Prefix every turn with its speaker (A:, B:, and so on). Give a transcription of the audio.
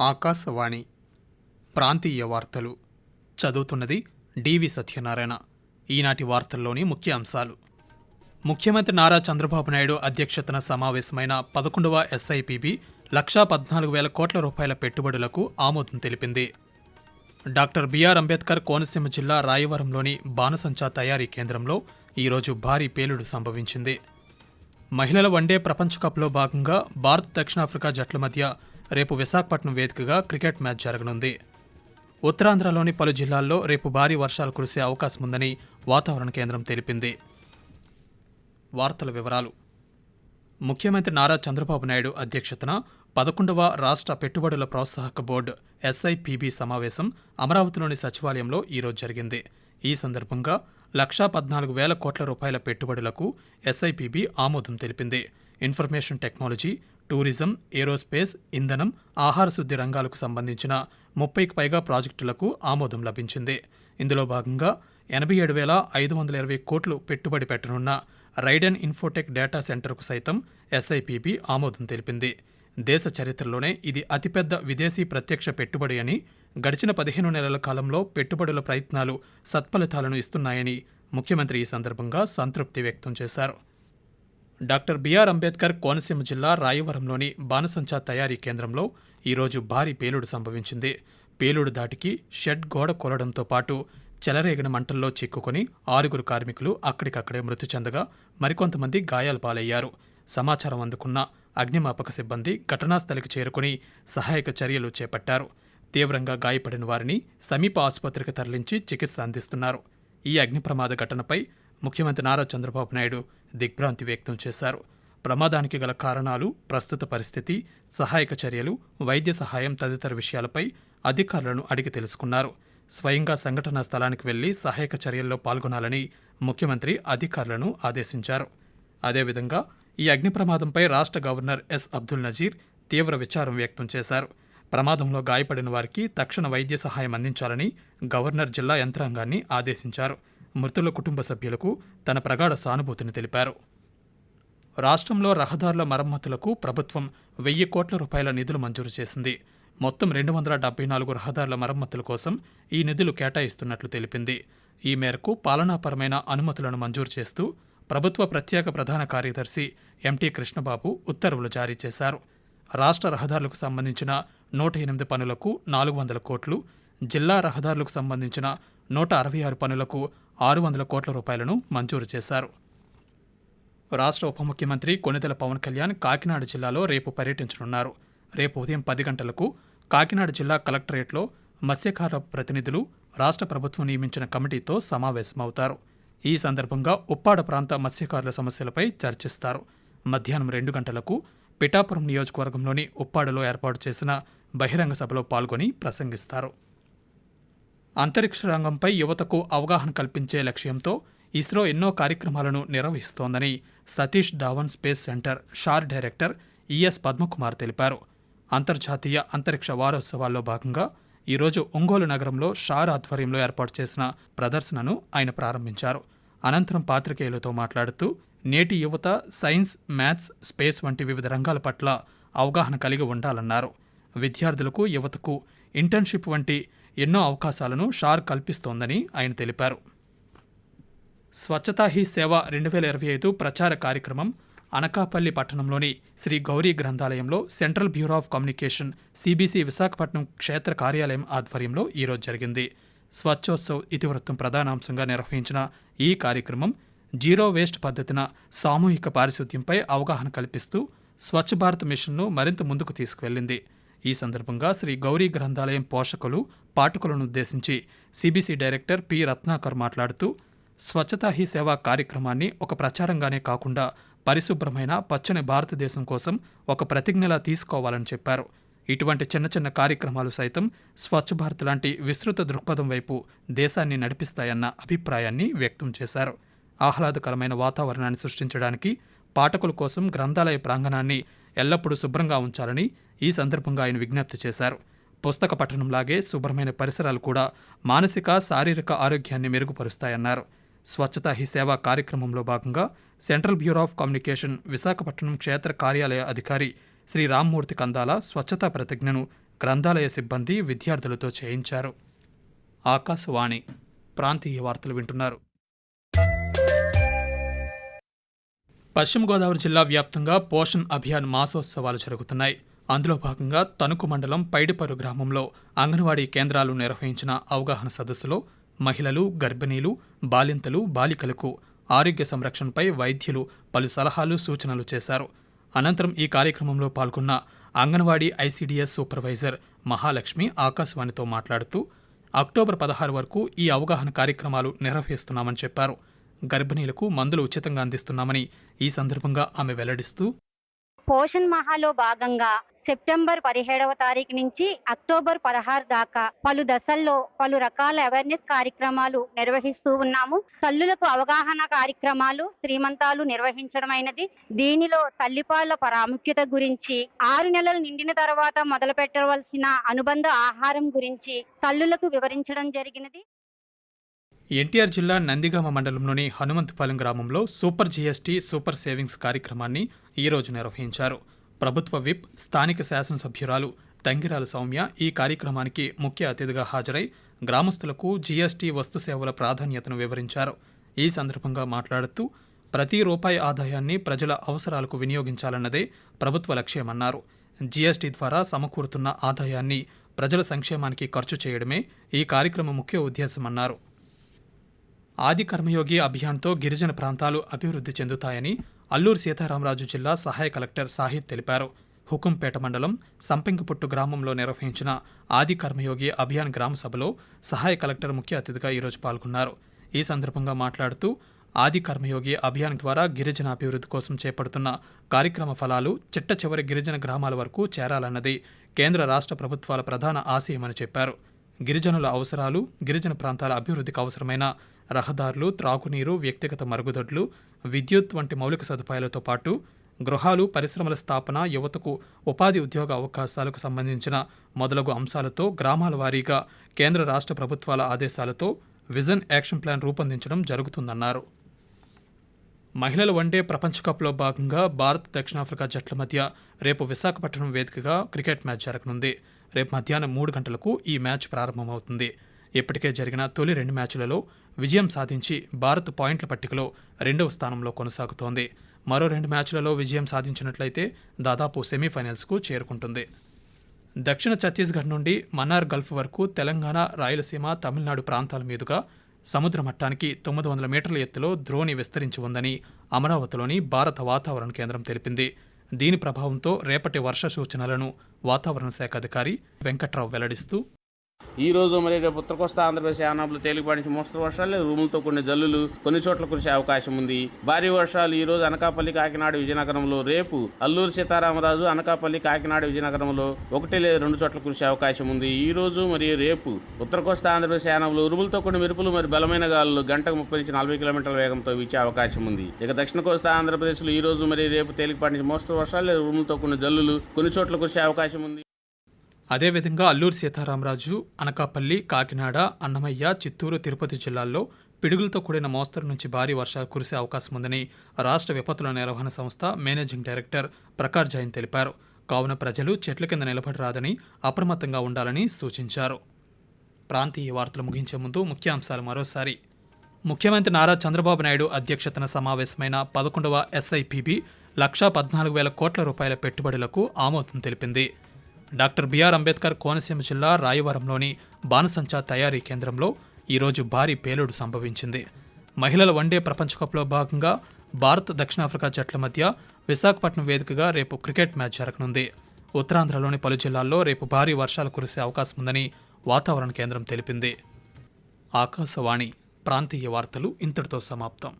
A: ఆకాశవాణి ప్రాంతీయ వార్తలు. చదువుతున్నది డివి సత్యనారాయణ. ఈనాటి వార్తల్లోని ముఖ్య అంశాలు ముఖ్యమంత్రి నారా చంద్రబాబు నాయుడు అధ్యక్షతన సమావేశమైన పదకొండవ ఎస్ఐపిబి లక్షా పద్నాలుగు వేల కోట్ల రూపాయల పెట్టుబడులకు ఆమోదం తెలిపింది. డాక్టర్ బిఆర్ అంబేద్కర్ కోనసీమ జిల్లా రాయవరంలోని బాణసంచా తయారీ కేంద్రంలో ఈరోజు భారీ పేలుడు సంభవించింది. మహిళల వన్డే ప్రపంచ కప్లో భాగంగా భారత్ దక్షిణాఫ్రికా జట్ల మధ్య రేపు విశాఖపట్నం వేదికగా క్రికెట్ మ్యాచ్ జరగనుంది. ఉత్తరాంధ్రలోని పలు జిల్లాల్లో రేపు భారీ వర్షాలు కురిసే అవకాశం ఉందని వాతావరణ కేంద్రం తెలిపింది. వార్తల వివరాలు. ముఖ్యమంత్రి నారా చంద్రబాబు నాయుడు అధ్యక్షతన పదకొండవ రాష్ట్ర పెట్టుబడుల ప్రోత్సాహక బోర్డు ఎస్ఐపిబి సమావేశం అమరావతిలోని సచివాలయంలో ఈరోజు జరిగింది. ఈ సందర్భంగా లక్షా పద్నాలుగు వేల కోట్ల రూపాయల పెట్టుబడులకు ఎస్ఐపిబి ఆమోదం తెలిపింది. ఇన్ఫర్మేషన్ టెక్నాలజీ టూరిజం ఏరోస్పేస్ ఇంధనం ఆహార శుద్ధి రంగాలకు సంబంధించిన ముప్పైకి పైగా ప్రాజెక్టులకు ఆమోదం లభించింది. ఇందులో భాగంగా ఎనభై ఏడు వేల ఐదు వందల ఇరవై కోట్లు పెట్టుబడి పెట్టనున్న రైడెన్ ఇన్ఫోటెక్ డేటా సెంటర్కు సైతం ఎస్ఐపిబి ఆమోదం తెలిపింది. దేశ చరిత్రలోనే ఇది అతిపెద్ద విదేశీ ప్రత్యక్ష పెట్టుబడి అని గడిచిన పదిహేను నెలల కాలంలో పెట్టుబడుల ప్రయత్నాలు సత్ఫలితాలను ఇస్తున్నాయని ముఖ్యమంత్రి ఈ సందర్భంగా సంతృప్తి వ్యక్తం చేశారు. డాక్టర్ బిఆర్ అంబేద్కర్ కోనసీమ జిల్లా రాయవరంలోని బాణసంచా తయారీ కేంద్రంలో ఈరోజు భారీ పేలుడు సంభవించింది. పేలుడు దాటికి షెడ్ గోడ కొలడంతో పాటు చెలరేగిన మంటల్లో చిక్కుకొని ఆరుగురు కార్మికులు అక్కడికక్కడే మృతి చెందగా మరికొంతమంది గాయాల పాలయ్యారు. సమాచారం అందుకున్న అగ్నిమాపక సిబ్బంది ఘటనాస్థలికి చేరుకుని సహాయక చర్యలు చేపట్టారు. తీవ్రంగా గాయపడిన వారిని సమీప ఆసుపత్రికి తరలించి చికిత్స అందిస్తున్నారు. ఈ అగ్ని ప్రమాద ఘటనపై ముఖ్యమంత్రి నారా చంద్రబాబు నాయుడు దిగ్భ్రాంతి వ్యక్తం చేశారు. ప్రమాదానికి గల కారణాలు ప్రస్తుత పరిస్థితి సహాయక చర్యలు వైద్య సహాయం తదితర విషయాలపై అధికారులను అడిగి తెలుసుకున్నారు. స్వయంగా సంఘటనా స్థలానికి వెళ్ళి సహాయక చర్యల్లో పాల్గొనాలని ముఖ్యమంత్రి అధికారులను ఆదేశించారు. అదేవిధంగా ఈ అగ్ని ప్రమాదంపై రాష్ట్ర గవర్నర్ ఎస్. అబ్దుల్ నజీర్ తీవ్ర విచారం వ్యక్తం చేశారు. ప్రమాదంలో గాయపడిన వారికి తక్షణ వైద్య సహాయం అందించాలని గవర్నర్ జిల్లా యంత్రాంగాన్ని ఆదేశించారు. మృతుల కుటుంబ సభ్యులకు తన ప్రగాఢ సానుభూతిని తెలిపారు. రాష్ట్రంలో రహదారుల మరమ్మతులకు ప్రభుత్వం వెయ్యి కోట్ల రూపాయల నిధులు మంజూరు చేసింది. మొత్తం రెండు వందల డెబ్బై నాలుగు రహదారుల మరమ్మతుల కోసం ఈ నిధులు కేటాయిస్తున్నట్లు తెలిపింది. ఈ మేరకు పాలనాపరమైన అనుమతులను మంజూరు చేస్తూ ప్రభుత్వ ప్రత్యేక ప్రధాన కార్యదర్శి ఎంటీ కృష్ణబాబు ఉత్తర్వులు జారీ చేశారు. రాష్ట్ర రహదారులకు సంబంధించిన నూట ఎనిమిది పనులకు నాలుగు వందల కోట్లు జిల్లా రహదారులకు సంబంధించిన నూట అరవై ఆరు పనులకు ఆరు వందల కోట్ల రూపాయలను మంజూరు చేశారు. రాష్ట్ర ఉప ముఖ్యమంత్రి కొనిదెల పవన్ కళ్యాణ్ కాకినాడ జిల్లాలో రేపు పర్యటించనున్నారు. రేపు ఉదయం పది గంటలకు కాకినాడ జిల్లా కలెక్టరేట్లో మత్స్యకార ప్రతినిధులు రాష్ట్ర ప్రభుత్వం నియమించిన కమిటీతో సమావేశమవుతారు. ఈ సందర్భంగా ఉప్పాడ ప్రాంత మత్స్యకారుల సమస్యలపై చర్చిస్తారు. మధ్యాహ్నం రెండు గంటలకు పిఠాపురం నియోజకవర్గంలోని ఉప్పాడలో ఏర్పాటు చేసిన బహిరంగ సభలో పాల్గొని ప్రసంగిస్తారు. అంతరిక్ష రంగంపై యువతకు అవగాహన కల్పించే లక్ష్యంతో ఇస్రో ఎన్నో కార్యక్రమాలను నిర్వహిస్తోందని Satish Dhawan space centre SHAR director E S Padmakumar తెలిపారు. అంతర్జాతీయ అంతరిక్ష వారోత్సవాల్లో భాగంగా ఈరోజు ఒంగోలు నగరంలో షార్ ఆధ్వర్యంలో ఏర్పాటు చేసిన ప్రదర్శనను ఆయన ప్రారంభించారు. అనంతరం పాత్రికేయులతో మాట్లాడుతూ నేటి యువత సైన్స్ మ్యాథ్స్ స్పేస్ వంటి వివిధ రంగాల పట్ల అవగాహన కలిగి ఉండాలన్నారు. విద్యార్థులకు యువతకు ఇంటర్న్షిప్ వంటి ఎన్నో అవకాశాలను షార్ కల్పిస్తోందని ఆయన తెలిపారు. స్వచ్ఛతా హీ సేవ రెండు వేల ఇరవై ఐదు ప్రచార కార్యక్రమం అనకాపల్లి పట్టణంలోని Shri Gauri గ్రంథాలయంలో central bureau of communication CBC Visakhapatnam క్షేత్ర కార్యాలయం ఆధ్వర్యంలో ఈరోజు జరిగింది. స్వచ్ఛోత్సవ్ ఇతివృత్తం ప్రధానాంశంగా నిర్వహించిన ఈ కార్యక్రమం జీరో వేస్ట్ పద్ధతిన సామూహిక పారిశుద్ధ్యంపై అవగాహన కల్పిస్తూ స్వచ్ఛ భారత్ మిషన్ను మరింత ముందుకు తీసుకువెళ్ళింది ఈ సందర్భంగా శ్రీ గౌరీ గ్రంథాలయం పోషకులు పాఠకులను ఉద్దేశించి సిబిసి డైరెక్టర్ పి రత్నాకర్ మాట్లాడుతూ స్వచ్ఛతా హీ సేవా కార్యక్రమాన్ని ఒక ప్రచారంగానే కాకుండా పరిశుభ్రమైన పచ్చని భారతదేశం కోసం ఒక ప్రతిజ్ఞలా తీసుకోవాలని చెప్పారు. ఇటువంటి చిన్న చిన్న కార్యక్రమాలు సైతం స్వచ్ఛ భారత్ లాంటి విస్తృత దృక్పథం వైపు దేశాన్ని నడిపిస్తాయన్న అభిప్రాయాన్ని వ్యక్తం చేశారు. ఆహ్లాదకరమైన వాతావరణాన్ని సృష్టించడానికి పాఠకుల కోసం గ్రంథాలయ ప్రాంగణాన్ని ఎల్లప్పుడూ శుభ్రంగా ఉంచాలని ఈ సందర్భంగా ఆయన విజ్ఞప్తి చేశారు. పుస్తక పఠనంలాగే శుభ్రమైన పరిసరాలు కూడా మానసిక శారీరక ఆరోగ్యాన్ని మెరుగుపరుస్తాయన్నారు. స్వచ్ఛతా హీ సేవా కార్యక్రమంలో భాగంగా central bureau of communication Visakhapatnam క్షేత్ర కార్యాలయ అధికారి శ్రీ రామ్మూర్తి కందాల స్వచ్ఛతా ప్రతిజ్ఞను గ్రంథాలయ సిబ్బంది విద్యార్థులతో చేయించారు. ఆకాశవాణి ప్రాంతీయ వార్తలు వింటున్నారు. పశ్చిమ గోదావరి జిల్లా వ్యాప్తంగా పోషణ్ అభియాన్ మాసోత్సవాలు జరుగుతున్నాయి. అందులో భాగంగా తణుకు మండలం పైడిపరు గ్రామంలో అంగన్వాడీ కేంద్రాలు నిర్వహించిన అవగాహన సదస్సులో మహిళలు గర్భిణీలు బాలింతలు బాలికలకు ఆరోగ్య సంరక్షణపై వైద్యులు పలు సలహాలు సూచనలు చేశారు. అనంతరం ఈ కార్యక్రమంలో పాల్గొన్న అంగన్వాడీ ఐసీడీఎస్ సూపర్వైజర్ మహాలక్ష్మి ఆకాశవాణితో మాట్లాడుతూ అక్టోబర్ పదహారు వరకు ఈ అవగాహన కార్యక్రమాలు నిర్వహిస్తున్నామని చెప్పారు. గర్భిణీలకు మందులు ఉచితంగా అందిస్తున్నామని ఈ సందర్భంగా ఆమె వెల్లడిస్తూ
B: పోషణ్ మహాలో భాగంగా సెప్టెంబర్ పదిహేడవ తారీఖు నుంచి అక్టోబర్ పదహారు దాకా పలు దశల్లో పలు రకాల అవేర్నెస్ కార్యక్రమాలు నిర్వహిస్తూ ఉన్నాము. తల్లులకు అవగాహన కార్యక్రమాలు శ్రీమంతాలు నిర్వహించడమైనది. దీనిలో తల్లిపాల ప్రాముఖ్యత గురించి ఆరు నెలలు నిండిన తర్వాత మొదలు పెట్టవలసిన అనుబంధ ఆహారం గురించి తల్లులకు వివరించడం జరిగినది.
A: ఎన్టీఆర్ జిల్లా నందిగామ మండలంలోని హనుమంతపాలెం గ్రామంలో సూపర్ జీఎస్టీ సూపర్ సేవింగ్స్ కార్యక్రమాన్ని ఈరోజు నిర్వహించారు. ప్రభుత్వ విప్ స్థానిక శాసనసభ్యురాలు తంగిరాల సౌమ్య ఈ కార్యక్రమానికి ముఖ్య అతిథిగా హాజరై గ్రామస్తులకు జీఎస్టీ వస్తు సేవల ప్రాధాన్యతను వివరించారు. ఈ సందర్భంగా మాట్లాడుతూ ప్రతి రూపాయి ఆదాయాన్ని ప్రజల అవసరాలకు వినియోగించాలన్నదే ప్రభుత్వ లక్ష్యమన్నారు. జీఎస్టీ ద్వారా సమకూరుతున్న ఆదాయాన్ని ప్రజల సంక్షేమానికి ఖర్చు చేయడమే ఈ కార్యక్రమం ముఖ్య ఉద్దేశమన్నారు. ఆది కర్మయోగి అభియాన్తో గిరిజన ప్రాంతాలు అభివృద్ధి చెందుతాయని అల్లూరు సీతారామరాజు జిల్లా సహాయ కలెక్టర్ సాహిద్ తెలిపారు. హుకుంపేట మండలం సంపెంగపుట్టు గ్రామంలో నిర్వహించిన ఆది కర్మయోగి అభియాన్ గ్రామ సభలో సహాయ కలెక్టర్ ముఖ్య అతిథిగా ఈరోజు పాల్గొన్నారు. ఈ సందర్భంగా మాట్లాడుతూ ఆది కర్మయోగి అభియాన్ ద్వారా గిరిజన అభివృద్ధి కోసం చేపడుతున్న కార్యక్రమ ఫలాలు చిట్ట చివరి గిరిజన గ్రామాల వరకు చేరాలన్నది కేంద్ర రాష్ట్ర ప్రభుత్వాల ప్రధాన ఆశయమని చెప్పారు. గిరిజనుల అవసరాలు గిరిజన ప్రాంతాల అభివృద్ధికి అవసరమైన రహదారులు త్రాగునీరు వ్యక్తిగత మరుగుదొడ్లు విద్యుత్ వంటి మౌలిక సదుపాయాలతో పాటు గృహాలు పరిశ్రమల స్థాపన యువతకు ఉపాధి ఉద్యోగ అవకాశాలకు సంబంధించిన మొదలగు అంశాలతో గ్రామాల వారీగా కేంద్ర రాష్ట్ర ప్రభుత్వాల ఆదేశాలతో విజన్ యాక్షన్ ప్లాన్ రూపొందించడం జరుగుతుందన్నారు. మహిళల వన్డే ప్రపంచ కప్లో భాగంగా భారత్ దక్షిణాఫ్రికా జట్ల మధ్య రేపు విశాఖపట్నం వేదికగా క్రికెట్ మ్యాచ్ జరగనుంది. రేపు మధ్యాహ్నం మూడు గంటలకు ఈ మ్యాచ్ ప్రారంభమవుతుంది. ఇప్పటికే జరిగిన తొలి రెండు మ్యాచ్లలో విజయం సాధించి భారత్ పాయింట్ల పట్టికలో రెండవ స్థానంలో కొనసాగుతోంది. మరో రెండు మ్యాచ్లలో విజయం సాధించినట్లయితే దాదాపు సెమీఫైనల్స్కు చేరుకుంటుంది. దక్షిణ ఛత్తీస్గఢ్ నుండి మన్నార్ గల్ఫ్ వరకు తెలంగాణ రాయలసీమ తమిళనాడు ప్రాంతాల మీదుగా సముద్ర మట్టానికి తొమ్మిది వందల మీటర్ల ఎత్తులో ద్రోణి విస్తరించి ఉందని అమరావతిలోని భారత వాతావరణ కేంద్రం తెలిపింది. దీని ప్రభావంతో రేపటి వర్ష సూచనలను వాతావరణ శాఖ అధికారి వెంకట్రావు వెల్లడిస్తూ
C: ఈ రోజు మరి రేపు ఉత్తర కోస్తా ఆంధ్రప్రదేశ్ యానాములు తేలికపాటి నుంచి మోస్తరు వర్షాలు రూములతో కొన్ని జల్లులు కొన్ని చోట్ల కురిసే అవకాశం ఉంది. భారీ వర్షాలు ఈ రోజు అనకాపల్లి కాకినాడ విజయనగరంలో రేపు అల్లూరు సీతారామరాజు అనకాపల్లి కాకినాడ విజయనగరంలో ఒకటి లేదా రెండు చోట్ల కురిసే అవకాశం ఉంది. ఈ రోజు మరియు రేపు ఉత్తర కోస్తా ఆంధ్రప్రదేశ్ యానంలో ఉరుములతో కొన్ని మెరుపులు మరి బలమైన గాలులు గంటకు ముప్పై నుంచి నలభై కిలోమీటర్ల వేగంతో వీచే అవకాశం ఉంది. ఇక దక్షిణ కోస్తా ఆంధ్రప్రదేశ్లో ఈ రోజు మరి రేపు తేలికపాటి నుంచి మోస్తరు వర్షాలు లేదా. కొన్ని జల్లులు కొన్ని చోట్ల కురిసే అవకాశం ఉంది.
A: అదేవిధంగా అల్లూరు సీతారామరాజు అనకాపల్లి కాకినాడ అన్నమయ్య చిత్తూరు తిరుపతి జిల్లాల్లో పిడుగులతో కూడిన మోస్తరు నుంచి భారీ వర్షాలు కురిసే అవకాశం ఉందని రాష్ట్ర విపత్తుల నిర్వహణ సంస్థ మేనేజింగ్ డైరెక్టర్ ప్రకాష్ జైన్ తెలిపారు. కావున ప్రజలు చెట్ల కింద నిలబడి రాదని అప్రమత్తంగా ఉండాలని సూచించారు. ప్రాంతీయ వార్తలు ముగించే ముందు ముఖ్యాంశాలు మరోసారి. ముఖ్యమంత్రి నారా చంద్రబాబు నాయుడు అధ్యక్షతన సమావేశమైన పదకొండవ ఎస్ఐపిబి లక్షా పద్నాలుగు వేల కోట్ల రూపాయల పెట్టుబడులకు ఆమోదం తెలిపింది. డాక్టర్ బిఆర్ అంబేద్కర్ కోనసీమ జిల్లా రాయవరంలోని బాణసంచా తయారీ కేంద్రంలో ఈరోజు భారీ పేలుడు సంభవించింది. మహిళల వన్డే ప్రపంచ కప్లో భాగంగా భారత్ దక్షిణాఫ్రికా జట్ల మధ్య విశాఖపట్నం వేదికగా రేపు క్రికెట్ మ్యాచ్ జరగనుంది. ఉత్తరాంధ్రలోని పలు జిల్లాల్లో రేపు భారీ వర్షాలు కురిసే అవకాశం ఉందని వాతావరణ కేంద్రం తెలిపింది. ఆకాశవాణి ప్రాంతీయ వార్తలు ఇంతటితో సమాప్తం.